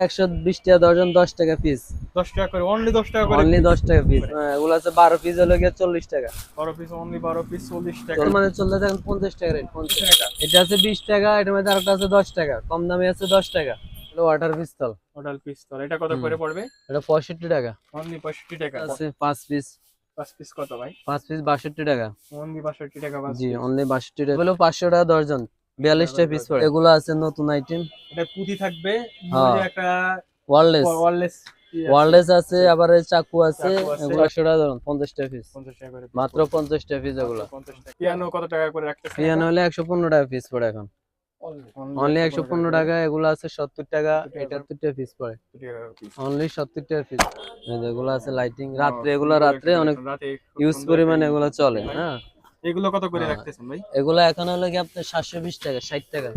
একশো বিশ টাকা দর্জন দশ টাকা পিস দশ টাকা করে অনলি দশ টাকা করে অনলি দশ টাকা পিস এগুলো আছে বারো পিস হলো গিয়ে চল্লিশ টাকা। বারো পিস অনলি বারো পিস চল্লিশ টাকা। মানে চলতে থাকেন পঞ্চাশ টাকা রেট পঞ্চাশ। টাকা। এটা আছে বিশ টাকা এটার মধ্যে আরেকটা আছে দশ টাকা। কম দামে আছে দশ টাকা। ওয়াটার পিস্তল টোটাল পিস তো এটা কত করে পড়বে? এটা পঁয়ষট্টি টাকা। অনলি পঁয়ষট্টি টাকা। আছে পাঁচ পিস পাঁচ পিস কত ভাই? পাঁচ পিস বাষট্টি টাকা। অনলি বাষট্টি টাকা জি অনলি বাষট্টি টাকা। এগুলো পাঁচশো টাকা দর্জন বিয়াল্লিশ টাকা পিস পড়ে এগুলো আছে নতুন আইটেম এটা পুঁতি থাকবে হ্যাঁ। একটা ওয়ারলেস ওয়ারলেস ওয়ারলেস আছে। আবার চাকু আছে। এগুলো একশো ধরুন পঞ্চাশ পিস মাত্র পঞ্চাশ টাকা পিস এগুলো। পিয়ানো কত টাকা করে রাখতেছে পিয়ানো হলে একশো পনেরো টাকা পিস পড়ে এখন। অনলি একশো পনেরো টাকা। এগুলো আছে সত্তর টাকা। এটাত্তর টাকা পিস পড়ে। অনলি সত্তর টাকা পিস এগুলো আছে লাইটিং রাত্রে এগুলো রাত্রে অনেক ইউজ পরিমাণে এগুলো চলে হ্যাঁ। এগুলো কত করে হ্যাঁ। রাখতেছেন ভাই? এগুলো এখন হলো কি আপনার সাতশো বিশ টাকা ষাট টাকা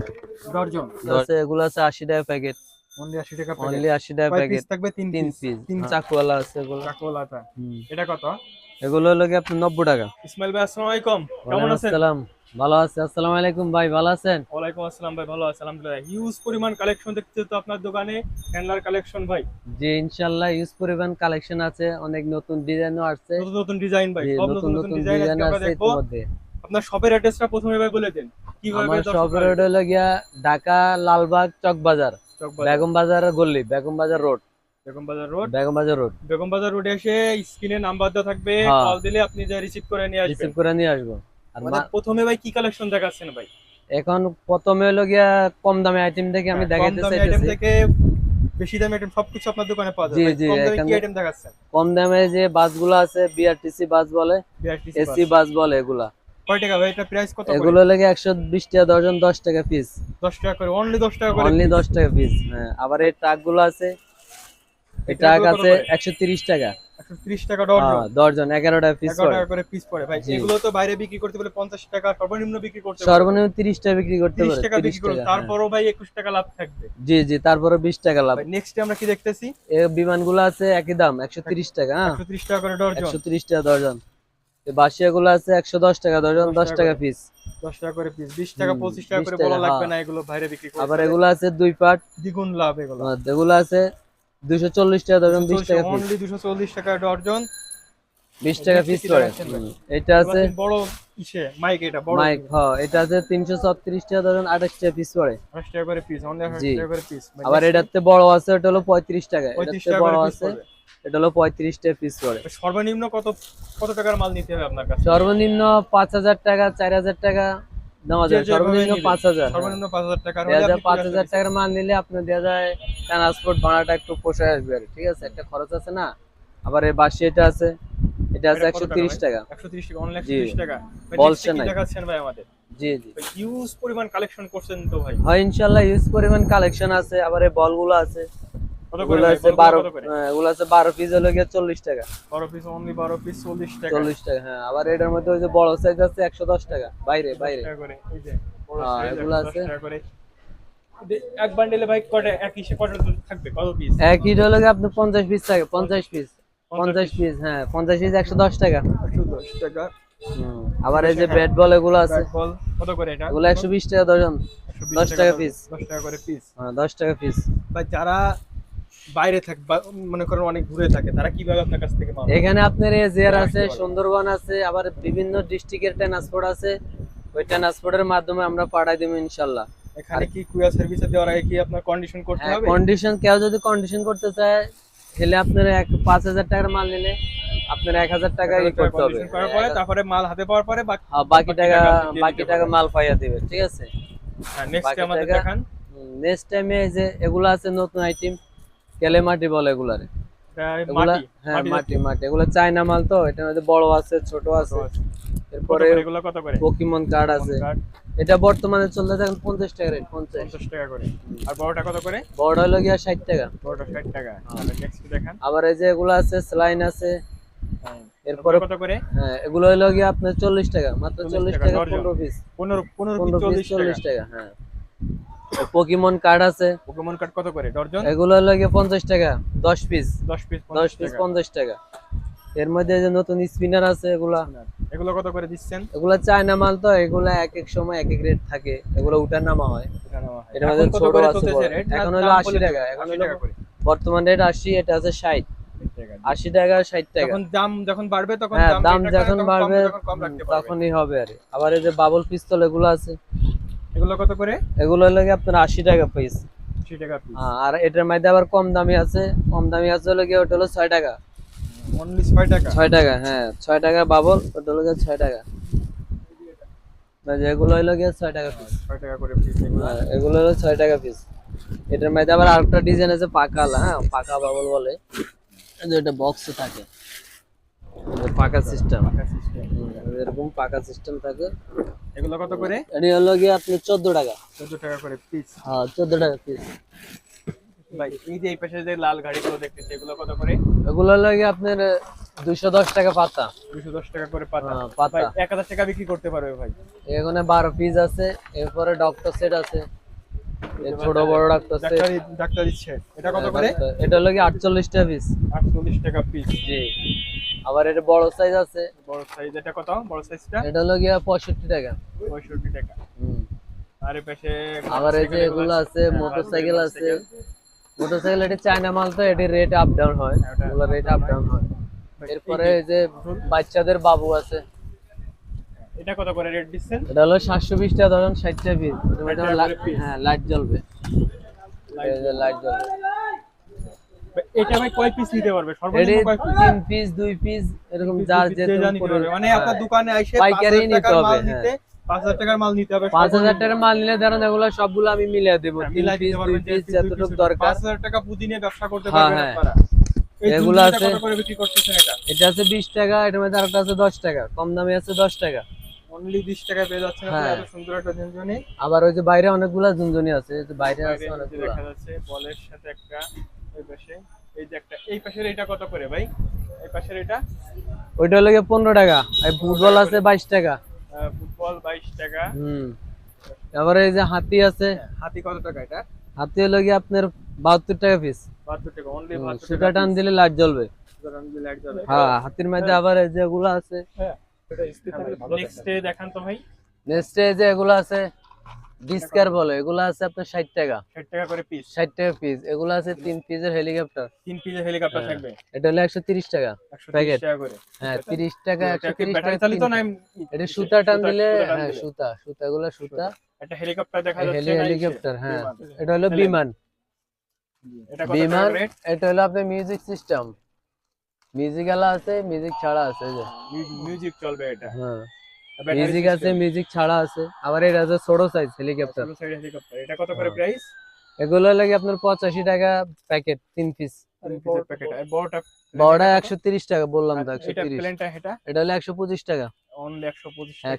দর্জন আছে এগুলো আছে আশি টাকা প্যাকেট। অনলি আশি টাকা অনলি আশি টাকা প্যাকেট। প্যাকেট থাকবে? তিন তিন পিস পিস তিন তিন আছে এগুলো। চাকোলাটা এটা কত? এগুলো হলো কি আপনার নব্বই টাকা। ইসমাইল ভাই আসসালামু আলাইকুম। কেমন আছেন? আসসালাম। ভালো আছে আসসালামু আলাইকুম ভাই ভালো আছেন? ওয়ালাইকুম আসসালাম ভাই ভালো আছি আলহামদুলিল্লাহ। হিউজ পরিমাণ কালেকশন দেখতে তো আপনার দোকানে হ্যান্ডলার কালেকশন ভাই। জি ইনশাআল্লাহ ইউজ পরিমাণ কালেকশন আছে অনেক নতুন ডিজাইনও আসছে। নতুন নতুন ডিজাইন ভাই সব নতুন নতুন ডিজাইন আজকে আমরা আছে দেখব। আপনার শপের অ্যাড্রেসটা প্রথমে ভাই বলে দেন কীভাবে আমার দর্শক শপের আসবে? রোড হলো গিয়া ঢাকা লালবাগ চক বাজার বেগম বাজার গল্লি বেগম বাজার রোড বেগম বাজার রোড বেগম বাজার রোড বেগম বাজার রোডে এসে স্ক্রিনে নাম্বার দেওয়া থাকবে হ্যাঁ। কল দিলে আপনি যা রিসিভ করে নিয়ে আসবেন। রিসিভ করে নিয়ে আসব। আর আমাদের মা- প্রথমে ভাই কি কালেকশন দেখাচ্ছেন ভাই? এখন প্রথমে হলো গিয়া কম দামে আইটেম থেকে আমি হ্যাঁ, আইটেম চাইতেছি। থেকে বেশি দামি আইটেম সবকিছু আপনার দোকানে পাওয়া জি, কম দামে কি আইটেম দেখাচ্ছেন? কম দামে যে বাসগুলো আছে বিআরটিসি বাস বলে এসি বাস। বলে এগুলা। কয় টাকা ভাই? এটা প্রাইস কত এগুলো লাগে একশো বিশ টাকা দর্জন দশ টাকা পিস 10 টাকা করে অনলি 10 টাকা করে? অনলি দশ টাকা পিস হ্যাঁ। আবার এই ট্রাকগুলো আছে এই ট্রাক আছে করে? একশো তিরিশ টাকা। 130 টাকা ডজন হ্যাঁ, পিস 11 টাকা করে পিস পড়ে। ভাই এগুলো তো বাইরে বিক্রি করতে বলে 50 টাকা সর্বনিম্ন বিক্রি করতে সর্বনিম্ন তিরিশ টাকা বিক্রি করতে 30 পারে টাকা তিরিশ বিক্রি করতে টাকা হ্যাঁ। তারপরও ভাই 21 টাকা লাভ থাকবে। জি জি তারপরে বিশ টাকা লাভ। ভাই নেক্সট আমরা কি দেখতেছি? এই বিমানগুলো আছে একই দাম একশো তিরিশ টাকা হ্যাঁ। 130 টাকা করে ডজন একশো তিরিশ টাকা দর্জন এই বাসিয়া গুলো আছে একশো দশ টাকা দর্জন 10 দশ টাকা পিস 10 টাকা করে পিস 20 টাকা হুম, 25 টাকা করে বলা লাগবে হ্যাঁ। না এগুলো বাইরে বিক্রি করতে আবার এগুলো আছে দুই পার্ট দ্বিগুণ লাভ এগুলো। এগুলো আছে দুইশো চল্লিশ টাকা দর্জন বিশ টাকা পিস অনলি 240 টাকা ডজন বিশ টাকা পিস কি পড়ে দেখাচ্ছেন ভাই? হুম, এটা আছে বড় ইসে মাইক এটা বড় মাইক হ্যাঁ এটা আছে তিনশো ছত্রিশ টাকা ধরেন আঠাশ টাকা পিস পড়ে 10 টাকা করে পিস অনলি 10 জি। টাকা করে পিস আবার এটাতে বড় আছে ওটা হলো পঁয়ত্রিশ টাকা। 35 এটাতে বড় আছে এটা হলো পঁয়ত্রিশ টাকা পিস পড়ে সর্বনিম্ন কত কত টাকার মাল নিতে হবে আপনার কাছে? সর্বনিম্ন পাঁচ হাজার টাকা চার হাজার টাকা। নেওয়া যায় সর্বনিম্ন পাঁচ হাজার। সর্বনিম্ন 5000 টাকা। পাঁচ হাজার টাকার মাল নিলে আপনার দেওয়া যায় ট্রান্সপোর্ট ভাড়াটা একটু পোষায় আসবে আর ঠিক আছে? একটা খরচ আছে না? আবার এই বাসি এটা আছে। এটা আছে একশো তিরিশ? টাকা। 130 টাকা জি। 130 টাকা। বলছে next দেখাচ্ছেন ভাই আমাদের? জি জি। হিউজ পরিমাণ কালেকশন করছেন তো ভাই। হয় ইনশাল্লাহ ইউজ পরিমাণ কালেকশন আছে। আবার এই বলগুলো আছে। আছে হ্যাঁ, আছে পিস হলো গিয়ে চল্লিশ টাকা। 12 পিস অনলি 12 পিস 40 টাকা। হ্যাঁ আবার এটার মধ্যে ওই যে বড় সাইজ আছে একশো দশ টাকা বাইরে বাইরে। এই যে বড় হ্যাঁ, এগুলো আছে। এক বান্ডেলে ভাই কটা এক হিসেবে কটা থাকবে? কত পিস এক হিট হলো গিয়ে আপনার পঞ্চাশ পিস থাকে পঞ্চাশ পিস পঞ্চাশ পিস হ্যাঁ পঞ্চাশ পিস একশো দশ টাকা। 110 টাকা। আবার এই যে ব্যাট বল এগুলো আছে। ব্যাট বল কত করে এটা? এগুলো একশো বিশ টাকা 120 দশ টাকা piece। 10 টাকা করে পিস হ্যাঁ দশ টাকা পিস ভাই যারা বাইরে থাকে মনে করেন অনেক দূরে থাকে তারা কীভাবে আপনার কাছ থেকে এখানে আপনার এজিআর আছে সুন্দরবন আছে আবার বিভিন্ন ডিস্ট্রিক্টের ট্রান্সপোর্ট আছে। ওই ট্রান্সপোর্টের মাধ্যমে আমরা পাঠাই দেবো ইনশাল্লাহ। এখানে কি সার্ভিসে দেওয়ার আগে কি আপনার কন্ডিশন করতে হ্যাঁ হবে? কন্ডিশন কেউ যদি কন্ডিশন করতে চায় তাহলে আপনার এক পাঁচ হাজার টাকার মাল নিলে আপনার এক হাজার টাকা ই করতে হবে। তারপরে মাল হাতে পাওয়ার পরে বাকি হ্যাঁ, টাকা বাকি টাকা মাল পাইয়া দিবে ঠিক আছে? নেক্সট বাকি আমাদের দেখান। নেক্সট টাইমে এই যে এগুলো আছে নতুন আইটেম কেলে মাটি বলে এগুলারে? এগুলা মাটি হ্যাঁ মাটি মাটি মাটি। চায়না মাল তো এটার মধ্যে বড় আছে ছোট আছে। এরপরে এগুলো কত করে? পকিমন কার্ড আছে। এটা বর্তমানে চলতে থাকেন পঞ্চাশ টাকা রেট পঞ্চাশ। টাকা করে। আর বড়টা কত করে? বড় হলো গিয়া ষাট টাকা। বড়টা 60 টাকা। তাহলে নেক্সট দেখান? আবার এই যে এগুলো আছে স্লাইন আছে। এরপরে এরপরে কত করে? হ্যাঁ এগুলো হলো গিয়া আপনার চল্লিশ টাকা মাত্র চল্লিশ টাকা পনেরো পিস 15 15 পনেরো পিস পিস 40 চল্লিশ টাকা হ্যাঁ। পকিমন কার্ড আছে। পোকেমন কার্ড কত করে? ডর্জন এগুলো গিয়ে পঞ্চাশ টাকা দশ পিস 10 পিস দশ 50 পিস টাকা। পঞ্চাশ টাকা। এর মধ্যে যে নতুন স্পিনার আছে এগুলা। এগুলো কত করে দিচ্ছেন? এগুলা চায়না মাল তো এগুলা এক এক সময় এক এক রেট থাকে। এগুলো উঠার নামা হয়। এটা হয়। এটার মধ্যে কত ছোট করে আছে? এখন হলো 80 টাকা, এখন হলো বর্তমান রেট আশি এটা আছে ষাট। 80 টাকা। আশি টাকা ষাট যখন দাম যখন বাড়বে তখন হ্যাঁ দাম যখন বাড়বে। তখনই হবে আর আবার এই যে বাবল পিস্তল এগুলো আছে। এগুলো কত করে? এগুলো লাগে আপনার আশি টাকা পিস 80 টাকা পিস আর এটার মধ্যে আবার কম দামি আছে। কম দামি আছে হলো গিয়ে ওটা হলো ছয় টাকা। অনলি 6 টাকা? ছয় টাকা হ্যাঁ ছয় টাকা বাবল ওটা হলো গিয়ে ছয় টাকা। না, যেগুলো হলো গিয়ে ছয় টাকা পিস 6 টাকা করে পিস এগুলো। এগুলো হলো ছয় টাকা পিস এটার মধ্যে আবার আরেকটা ডিজাইন আছে পাকা হ্যাঁ পাকা বাবল বলে। এটা বক্সে থাকে। পাকা সিস্টেম। এরকম পাকা সিস্টেম থাকে। এগুলো কত করে? এটি হলো গিয়ে আপনি চোদ্দ টাকা। 14 টাকা করে পিস হ্যাঁ চোদ্দ টাকা পিস ভাই এই যে এই পাশে যে লাল গাড়িগুলো দেখতেছি এগুলো কত করে? এগুলো হলো গিয়ে আপনার দুইশো দশ টাকা পাতা। 210 টাকা করে পাতা। হ্যাঁ, পাতা। ভাই 1000 টাকা বিক্রি করতে পারবে ভাই। এখানে বারো পিস আছে এরপরে ডক্টর সেট আছে। ছোট বড় ডক্টর সেট ডাক্তারি ডাক্তার ইচ্ছে এটা কত করে? এটা গিয়ে আটচল্লিশ টাকা পিস 48 টাকা পিস জি। আবার এটা বড় সাইজ আছে। বড় সাইজ এটা কত? বড় সাইজটা এটা হলো গিয়া পঁয়ষট্টি টাকা। 65 টাকা। হুম। আর পাশে আবার এই যে এগুলো আছে মোটরসাইকেল আছে। মোটরসাইকেল এটা চায়না মাল তো এটি রেট আপ ডাউন হয়। এগুলো রেট আপ ডাউন হয়। এরপরে এই যে বাচ্চাদের বাবু আছে। এটা কত করে রেট দিচ্ছেন? এটা হলো সাতশো বিশ টাকা ধরুন ষাট টাকা পিস হ্যাঁ লাইট জ্বলবে। লাইট জ্বলবে। এটা ভাই কয় পিস নিতে পারবে? সর্বনিম্ন কয় পিস তিন পিস দুই পিস এরকম যার যে যেরকম যা নিতে করে- পারবে। মানে হ্যাঁ। আপনার দোকানে আইসে পাইকারি নিতে হবে, হ্যাঁ। 5000 টাকার মাল নিতে হবে পাঁচ হাজার টাকার মাল নিলে ধরেন এগুলো সবগুলো আমি মিলিয়ে দেবো। হ্যাঁ, তিন মিলাই পিস দিতে দুই পারবেন যে পিস পিস যতটুকু দরকার। 5000 টাকা পুঁজি নিয়ে ব্যবসা করতে হ্যাঁ, পারবেন হ্যাঁ। আপনারা। এগুলো আছে- এটা? এটা আছে বিশ টাকা এটার মধ্যে আরেকটা আছে দশ টাকা কম দামে আছে দশ টাকা। অনলি 20 টাকা পেয়ে যাচ্ছেন আপনি হ্যাঁ। এত সুন্দর একটা ঝুনঝুনি। আবার ওই যে বাইরে অনেকগুলা ঝুনঝুনি আছে এই যে বাইরে আছে অনেকগুলা। দেখা যাচ্ছে বলের সাথে একটা এই পাশে। এই যে একটা এই পাশের এটা কত করে ভাই? এই পাশের এটা? ওইটা হলো গিয়ে পনেরো টাকা। আর ফুটবল আছে বাইশ টাকা। আহ, ফুটবল 22 টাকা। হুম। এবারে এই যে হাতি আছে। হাতি কত টাকা এটা? হাতি হলো গিয়ে আপনার বাহাত্তর টাকা পিস 72 টাকা অনলি 72 সুতা টান দিলে লাইট জ্বলবে। লাইট জ্বলে হ্যাঁ হাতির মধ্যে আবার এই যে এগুলো আছে। হ্যাঁ নেক্সট ডে দেখান। তো ভাই। নেক্সট এই যে এগুলো আছে। ডিসকার বলে এগুলো আছে আপনার ষাট টাকা। 60 টাকা করে পিস ষাট টাকা পিস এগুলো আছে তিন পিসের হেলিকপ্টার তিন পিসের হেলিকপ্টার হ্যাঁ। থাকবে। এটা হলো একশো তিরিশ টাকা। 130 Packet। টাকা করে। হ্যাঁ তিরিশ টাকা এটা একশো কি তিরিশ ব্যাটারি টাকা চালিত না এটা সুতা টান দিলে হ্যাঁ সুতা সুতা এগুলো সুতা। একটা হেলিকপ্টার দেখা যাচ্ছে হেলিকপ্টার হ্যাঁ। এটা হলো বিমান। এটা কত বিমান এটা হলো আপনার মিউজিক সিস্টেম মিউজিক আলা আছে মিউজিক ছাড়া আছে যে। মিউজিক চলবে এটা। হ্যাঁ। মিউজিক আছে মিউজিক ছাড়া আছে। আবার এটা আছে ছোট সাইজ হেলিকপ্টার সাইড হেলিকপ্টার এটা কত করে হ্যাঁ। প্রাইস এগুলো লাগে আপনার পঁচাশি টাকা প্যাকেট তিন পিস বড়টা টাকা বললাম তো এটা এটা? এটা হলো টাকা। অনলি 125 টাকা।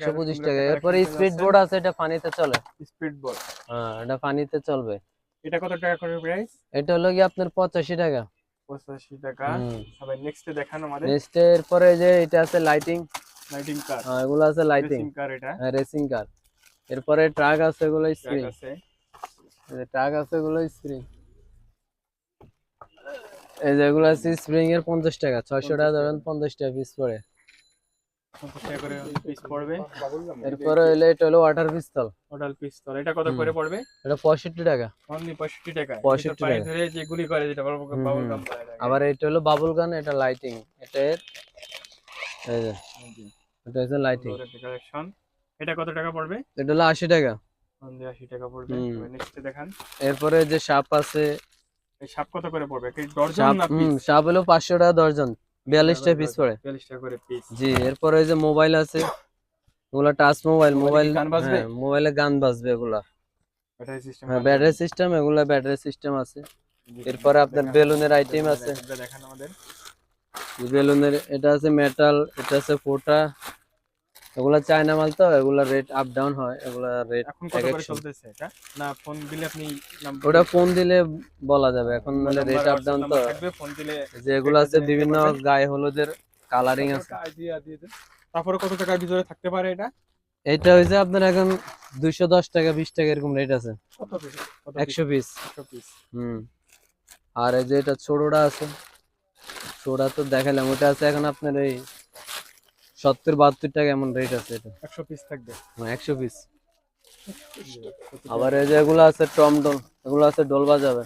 টাকা। এরপরে স্পিড বোর্ড আছে। এটা পানিতে চলে। স্পিড বোর্ড হ্যাঁ এটা পানিতে চলবে। এটা কত টাকা করে প্রাইস এটা হলো কি আপনার পঁচাশি টাকা। 85 টাকা। সবাই নেক্সট দেখান আমাদের। নেক্সট এরপরে যে এটা আছে লাইটিং লাইটিং কার এগুলো আছে লাইটিং রেসিং কার এটা। রেসিং কার এরপরে ট্রাক আছে এগুলো স্প্রিং আছে। ট্রাক আছে এগুলো স্প্রিং এই যে এগুলো আছে স্প্রিং এর পঞ্চাশ টাকা ছয়শো টাকা ধরেন পঞ্চাশ টাকা পিস পড়ে। 50 টাকা করে পিস পড়বে। এরপরে হইলে এটা হলো ওয়াটার পিস্তল টোটাল পিস তো এটা কত করে পড়বে? এটা পঁয়ষট্টি টাকা। অনলি 65 টাকা। 65 এটা পানি টাকা। ধরে যে গুলি করে যেটা বাবল। গাম আবার এটা হলো বাবুল গান এটা লাইটিং এটা এই যে। এটা হচ্ছে লাইটিং কালেকশন এটা কত টাকা পড়বে? এটা হলো আশি টাকা। 80 টাকা পড়বে। নেক্সট দেখান। এরপরে যে সাপ আছে এই সাপ কত করে পড়বে? কি ডর্জন সাপ না পিস সাপ হলো পাঁচশো টাকা দর্জন বিয়াল্লিশটা পিস পড়ে। 42 টাকা করে পিস জি এরপরে যে মোবাইল আছে ওগুলা টাচ মোবাইল মোবাইল গান বাজবে? মোবাইলে গান বাজবে এগুলা। ব্যাটারি সিস্টেম হ্যাঁ ব্যাটারি সিস্টেম এগুলা ব্যাটারি সিস্টেম আছে। এরপরে আপনার বেলুনের আইটেম আছে। দেখান আমাদের। বেলুনের এটা আছে মেটাল এটা আছে ফোটা। এগুলা চায়না মাল তো এগুলা রেট আপ ডাউন হয় এগুলা রেট এখন কত করে চলতেছে এটা? না ফোন দিলে আপনি ওটা ফোন দিলে বলা যাবে এখন মানে রেট আপ ডাউন তো। থাকবে ফোন দিলে যে এগুলো আছে বিভিন্ন। গায়ে হলুদের কালারিং আছে। তারপরে কত টাকার ভিতরে থাকতে পারে এটা? এটা হয়েছে আপনার এখন দুইশো দশ টাকা বিশ টাকা এরকম রেট আছে। কত পিস কত একশো পিস একশো পিস হুম। আর এই যে এটা ছোটটা আছে। ছোটটা তো দেখালাম ওটা আছে এখন আপনার এই সত্তর বাহাত্তর টাকা এমন রেট আছে এটা? একশো পিস থাকবে। হ্যাঁ একশো পিস আবার এই যে এগুলো আছে টম ডোল এগুলো আছে ডোল বাজাবে।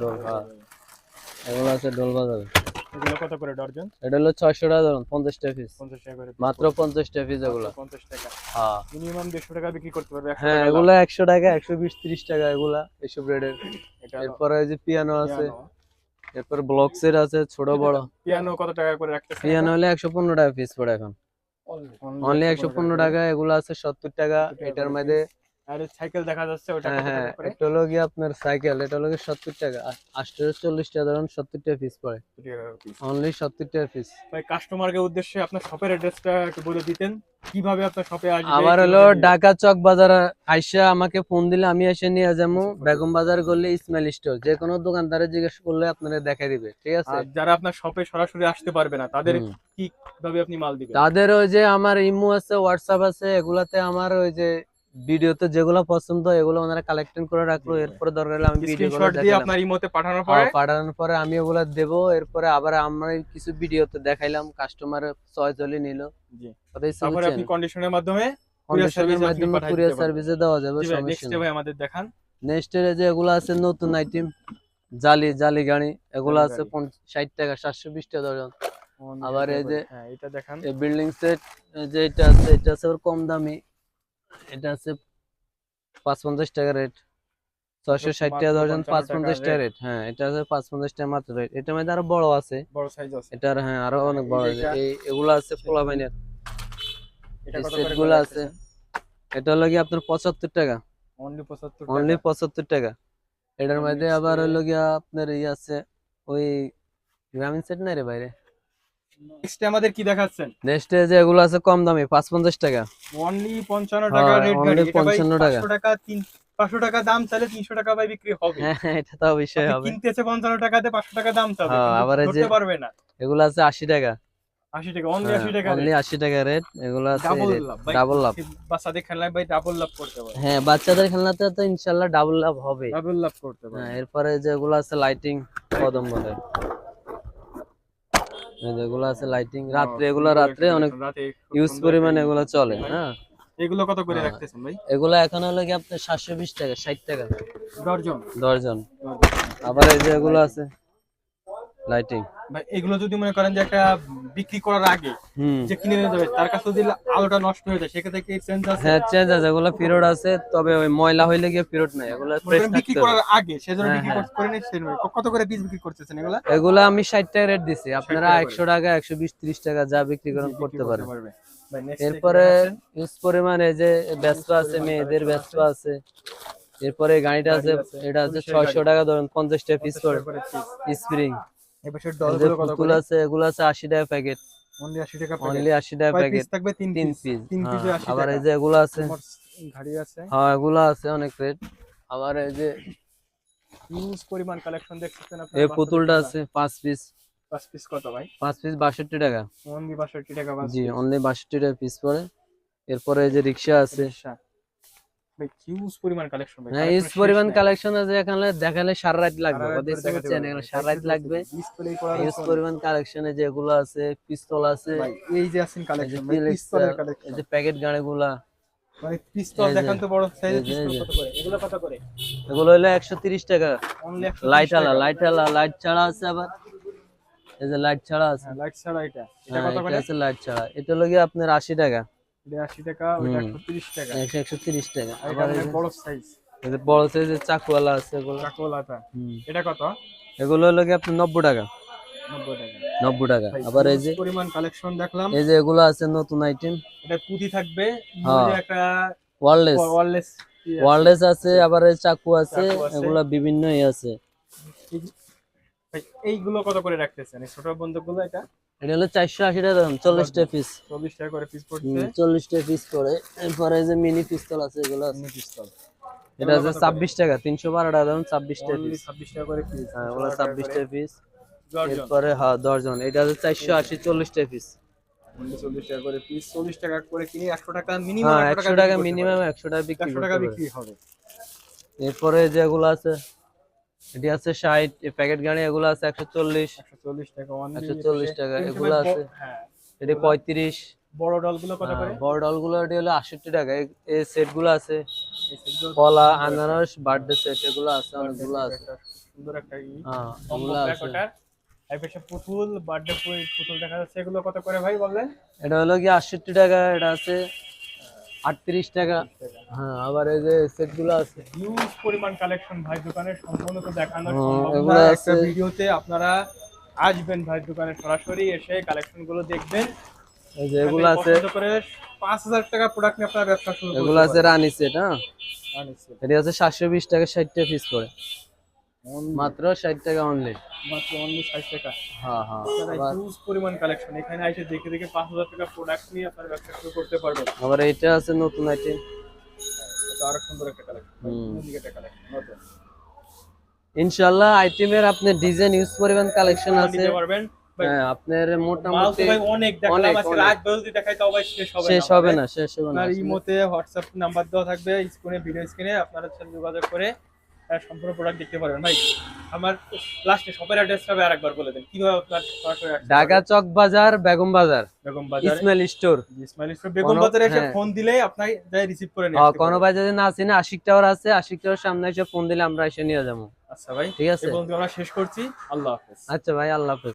ডোল হ্যাঁ। এগুলো আছে ডোল বাজাবে। এগুলো কত করে ডর্জন? এটা হলো টাকা ধরুন পঞ্চাশ টাকা পিস টাকা করে মাত্র পঞ্চাশ টাকা পিস এগুলো পঞ্চাশ টাকা। হ্যাঁ। মিনিমাম দেড়শো টাকা বিক্রি করতে পারবে একশো হ্যাঁ টাকা এগুলো টাকা একশো বিশ ত্রিশ টাকা এগুলা এসব রেটের লাভ। এটা এরপরে যে পিয়ানো আছে। এরপর ব্লক সেট আছে ছোট বড়। পিয়ানো কত টাকা করে রাখতেছেন পিয়ানো হলে একশো পনেরো টাকা পিস পড়ে এখন। অনলি একশো পনেরো টাকা। এগুলো আছে সত্তর টাকা এটার মধ্যে আর সাইকেল দেখা যাচ্ছে ওটা হ্যাঁ হ্যাঁ। এটা হলো গিয়ে আপনার সাইকেল এটা হলো গিয়ে সত্তর টাকা। আটশো চল্লিশ টাকা ধরুন সত্তর টাকা পিস পড়ে। অনলি সত্তর টাকা পিস ভাই কাস্টমারকে উদ্দেশ্যে আপনার শপের অ্যাড্রেসটা একটু বলে দিতেন। কীভাবে আপনার শপে আসবে আবার হলো ঢাকা চক বাজার আইসা আমাকে ফোন দিলে আমি এসে নিয়ে যাব। বেগম বাজার করলে ইসমাইল স্টোর যে কোনো দোকানদারে জিজ্ঞেস করলে আপনারা দেখাই দিবে ঠিক আছে? যারা আপনার শপে সরাসরি আসতে পারবে না তাদের। কীভাবে আপনি মাল দিবেন? তাদের ওই যে আমার ইমো আছে হোয়াটসঅ্যাপ আছে এগুলাতে আমার ওই যে ভিডিওতে যেগুলো পছন্দ এগুলো ওনারা কালেকশন করে রাখল। এরপরে দরকার হলে আমি ভিডিও দিয়ে আপনার ইমোতে পাঠানোর পরে? পাঠানোর পরে আমি ওগুলা দেবো। এরপরে আবার আমরা কিছু ভিডিওতে দেখাইলাম কাস্টমার চয়েস হলে নিল। জি। তারপরে আপনি কন্ডিশনের মাধ্যমে আপনি মাধ্যমে কুরিয়ার। সার্ভিসে দেওয়া যাবে নেক্সট ভাই আমাদের দেখান। নেক্সট এর যে এগুলো আছে নতুন আইটেম জালি জালি গাড়ি এগুলো আছে গাড়ি। ষাট টাকা সাতশো বিশ টাকা দরজন আবার এই যে- হ্যাঁ এটা দেখান। এই বিল্ডিং সেট যে এটা আছে এটা আছে কম দামি। এটা আছে পাঁচ পঞ্চাশ টাকা রেট ছয়শো ষাট টাকা দর্জন 55 পাঁচ টাকা পঞ্চাশ টাকা রেট হ্যাঁ এটা আছে পাঁচ পঞ্চাশ টাকা মাত্র রেট এটার মধ্যে আরও বড় আছে। বড় সাইজ আছে। এটার হ্যাঁ আরও অনেক বড় আছে এই এগুলো আছে পোলা বাইনের এটা কত করে গুলো আছে। এটা হলো কি আপনার পঁচাত্তর টাকা। অনলি 75 অনলি পঁচাত্তর টাকা। এটার মধ্যে আবার হলো গিয়া আপনার ইয়ে আছে ওই গ্রামীণ সেট নাই রে বাইরে নেক্সট আমাদের কি দেখাচ্ছেন? নেক্সটে যে এগুলো আছে কম দামি পাঁচ পঞ্চাশ টাকা অনলি 55 টাকা হ্যাঁ, রেট only গাড়ি। 55 টাকা। 500 টাকা। 3 500 টাকা দাম চাইলে 300 টাকা ভাই বিক্রি হবে। হ্যাঁ হ্যাঁ, এটা তো অবশ্যই হবে। কিনতেছে 55 টাকাতে 500 টাকা দাম চাবে আবার যে- পারবে না। এগুলো আছে আশি টাকা। 80 টাকা অনলি 80 টাকা অনলি আশি টাকা রেট এগুলো আছে ডাবল লাভ বাচ্চাদের খেলনায় ভাই ডাবল লাভ করতে পারে। হ্যাঁ বাচ্চাদের খেলনাতে তো ইনশাল্লাহ ডাবল লাভ হবে। ডাবল লাভ করতে পারে। হ্যাঁ এরপরে যেগুলো আছে লাইটিং কদম বলে। এই যেগুলো আছে লাইটিং রাত্রে এগুলো রাত্রে অনেক ইউজ পরিমাণ এগুলো চলে হ্যাঁ। এগুলো কত করে হ্যাঁ। রাখতেছেন ভাই? এগুলো এখন হলো কি আপনার সাতশো বিশ টাকা ষাট টাকা। দর্জন দর্জন আবার এই যে এগুলো আছে। লাইটিং ভাই এগুলো যদি মনে করেন যে একটা বিক্রি করার আগে যে কিনে নিয়ে যাবে তার কাছে যদি আলোটা নষ্ট হয়ে যায় সেক্ষেত্রে কি চেঞ্জ আছে? হ্যাঁ চেঞ্জ আছে। এগুলো পিরিয়ড আছে তবে ওই ময়লা হইলে গিয়ে পিরিয়ড নাই। এগুলো ফ্রেশ বিক্রি করার আগে সেজন্য হ্যাঁ, বিক্রি হ্যাঁ। করে নিচ্ছেন কত করে পিস বিক্রি করতেছেন এগুলা? এগুলো আমি ষাট টাকা রেট দিছি। আপনারা টাকা করে। একশো টাকা একশো বিশ ত্রিশ টাকা যা বিক্রি করেন করতে পারেন এরপরে ইউজ পরিমাণ যে ব্যস্ত আছে মেয়েদের ব্যস্ত আছে এরপরে গাড়িটা আছে এটা আছে পুলিশের ছয়শো গাড়ি। টাকা ধরুন পঞ্চাশ টাকা পিস 50 করে। স্প্রিং যে ডলগুলো কত করে? আছে এগুলো আছে আশি টাকা প্যাকেট অনলি 80 টাকা অনলি প্যাকেট আশি টাকা প্যাকেট পিস থাকবে? তিন তিন পিস পিস তিন পিসে 80 আবার টাকা। এই যে এগুলো আছে। ঘাড়ি আছে। হ্যাঁ এগুলো আছে অনেক রেট আবার এই যে হিউজ পরিমাণ কালেকশন দেখতেছেন এই পুতুলটা আছে পাঁচ পিস পাঁচ পিস কত ভাই? পাঁচ পিস বাষট্টি টাকা। অনলি 62 টাকা জি। অনলি বাষট্টি টাকা পিস পড়ে। এরপরে এই যে রিক্সা আছে। রিক্সা। ভাই হিউজ পরিমাণ কালেকশন ভাই। হ্যাঁ ইউজ পরিমাণ কালেকশন আছে এখানে দেখালে সারা রাত লাগবে। ওদের। সারা রাত লাগবে। ইউজ রয়েছে পরিমাণ কালেকশনে যেগুলো আছে পিস্তল আছে। এই যে আছেন এই যে কালেকশন এই যে প্যাকেট গাড়িগুলা। মানে পিস্তল দেখান তো বড় সাইজের এই যে, এই পিস্তল কত করে? এগুলো কত করে? এগুলো হলো একশো তিরিশ টাকা। লাইট আলা লাইট আলা লাইট ছাড়া আছে আবার। এই যে লাইট ছাড়া আছে। হ্যাঁ লাইট ছাড়া এটা। এটা হ্যাঁ কত করে? আছে লাইট ছাড়া। এটা হলো আপনার আশি টাকা। এটা 80 টাকা। ওটা 130 টাকা। আবার এই অনেক যে- বড় সাইজ এই যে বড় সাইজের চাকুওয়ালা আছে এগুলো। এটা কত? টাকা। 90 টাকা। আবার এই যে পরিমাণ কালেকশন দেখলাম। এই যে এগুলো আছে নতুন আইটেম এটা পুঁতি থাকবে হ্যাঁ। একটা আছে। আবার এই চাকু আছে। এগুলা বিভিন্ন ই আছে। এইগুলো কত করে রাখতেছেন? ছোট বন্দুকগুলো এটা? এটা হলো চারশো আশি টাকা দাম চল্লিশটা পিস চল্লিশ টাকা করে পিস পড়ছে। চল্লিশটা পিস করে। এরপরে যে মিনি পিস্তল আছে এগুলো আছে। পিস্তল এটা আছে ছাব্বিশ টাকা তিনশো বারো টাকা দাম ছাব্বিশটা অনলি পিস ছাব্বিশ টাকা করে পিস হ্যাঁ ওগুলো পিস এরপরে হ্যাঁ দশজন। এটা আছে চারশো আশি চল্লিশটা পিস অনলি চল্লিশ টাকা করে পিস চল্লিশ টাকা করে কিনে টাকা মিনিমাম হ্যাঁ একশো টাকা মিনিমাম একশো টাকা বিক্রি টাকা বিক্রি হবে। এরপরে যেগুলো আছে এটি আছে ষাট প্যাকেট গাড়ি এগুলো আছে একশো চল্লিশ। একশো চল্লিশ টাকা অনলি একশো চল্লিশ টাকা এগুলো আছে। হ্যাঁ। এটি পঁয়ত্রিশ। বড় ডলগুলো কত করে? বড় ডলগুলো এটি হলো আটষট্টি টাকা। এই- এই সেটগুলো আছে কলা আনারস বার্থডে সেট এগুলো আছে অনেকগুলো আছে। সুন্দর একটা ই। হ্যাঁ প্যাক আছে। পুতুল বার্থডে পুতুল দেখা যাচ্ছে এগুলো কত করে ভাই বললেন? এটা হলো কি আটষট্টি টাকা এটা আছে আটত্রিশ টাকা। হ্যাঁ আবার এই যে সেটগুলো আছে। হিউজ পরিমাণ কালেকশন ভাই দোকানে সম্পূর্ণ তো দেখানো সম্ভব না। একটা ভিডিওতে আপনারা আসবেন ভাই দোকানে সরাসরি এসে কালেকশনগুলো দেখবেন। এই যে এগুলো আছে। করে পাঁচ হাজার টাকা প্রোডাক্ট নিয়ে আপনারা ব্যবসা শুরু এগুলো আছে রানি সেট হ্যাঁ? আচ্ছা এটি আছে সাতশো বিশ টাকা ষাট টাকা পিস পড়ে মাত্র ষাট টাকা অনলি মাত্র অনলি ষাট টাকা। হ্যাঁ হ্যাঁ। হিউজ পরিমাণ কালেকশন এখানে এসে দেখে দেখে পাঁচ হাজার টাকা প্রোডাক্ট নিয়ে আপনারা ব্যবসা শুরু করতে পারবেন। আবার এইটা আছে নতুন আইটেম এটা আরও সুন্দর একটা কালেকশন হুম। একটা কালেকশন নতুন। ইনশাল্লাহ আইটেমের আপনি ডিজাইন ইউজ করবেন কালেকশন আছে। নিতে পারবেন হ্যাঁ আপনার মোটামুটি অনেক দেখালাম অনেক, আজকে রাত যদি দেখাই তাও ভাই শেষ হবে শেষ না হবে না শেষ হবে না আসলে। ইমোতে হোয়াটসঅ্যাপ নাম্বার দেওয়া থাকবে স্ক্রিনে ভিডিও স্ক্রিনে আপনারা যোগাযোগ করে সম্পূর্ণ প্রোডাক্ট দেখতে পারবেন। ভাই আমার লাস্টে শপের অ্যাড্রেসটা আরেকবার বলে দেন। কীভাবে আপনার সরাসরি ঢাকা চক বাজার বেগম বাজার। বেগম বাজার? ইসমাইল স্টোর। ইসমাইল স্টোর বেগম বাজারে এসে। ফোন দিলে আপনি যাই রিসিভ করে নেবেন হ্যাঁ কোনো ভাই যদি না চিনে আশিক টাওয়ার আছে আশিক টাওয়ার সামনে এসে ফোন দিলে আমরা এসে নিয়ে যাব। আচ্ছা ভাই ঠিক আছে। বন্ধু আমরা শেষ করছি। আল্লাহ হাফেজ। আচ্ছা ভাই আল্লাহ হাফেজ।